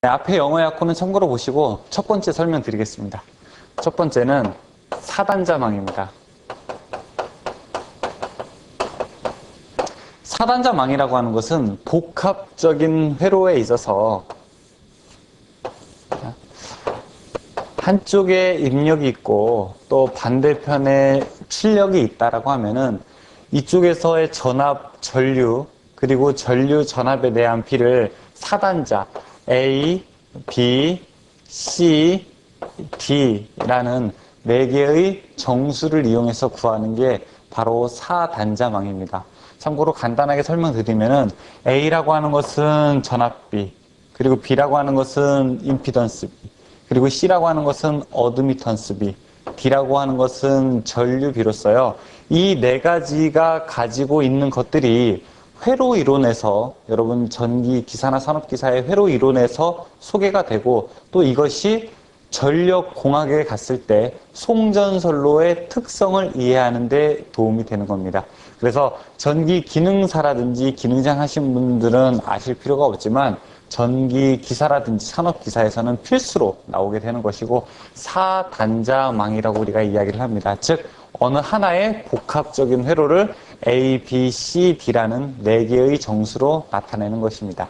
네, 앞에 영어 약호는 참고로 보시고 첫 번째 설명드리겠습니다. 첫 번째는 사단자망입니다. 사단자망이라고 하는 것은 복합적인 회로에 있어서 한쪽에 입력이 있고 또 반대편에 출력이 있다라고 하면은 이쪽에서의 전압, 전류 그리고 전류 전압에 대한 비를 사단자 A, B, C, D라는 네 개의 정수를 이용해서 구하는 게 바로 사단자망입니다. 참고로 간단하게 설명드리면은 A라고 하는 것은 전압비, 그리고 B라고 하는 것은 임피던스비, 그리고 C라고 하는 것은 어드미턴스비, D라고 하는 것은 전류비로써요. 이 네 가지가 가지고 있는 것들이 회로 이론에서 여러분 전기 기사나 산업 기사의 회로 이론에서 소개가 되고 또 이것이 전력 공학에 갔을 때 송전선로의 특성을 이해하는 데 도움이 되는 겁니다. 그래서 전기 기능사라든지 기능장 하신 분들은 아실 필요가 없지만 전기 기사라든지 산업 기사에서는 필수로 나오게 되는 것이고 사단자망이라고 우리가 이야기를 합니다. 즉 어느 하나의 복합적인 회로를 A, B, C, D라는 네 개의 정수로 나타내는 것입니다.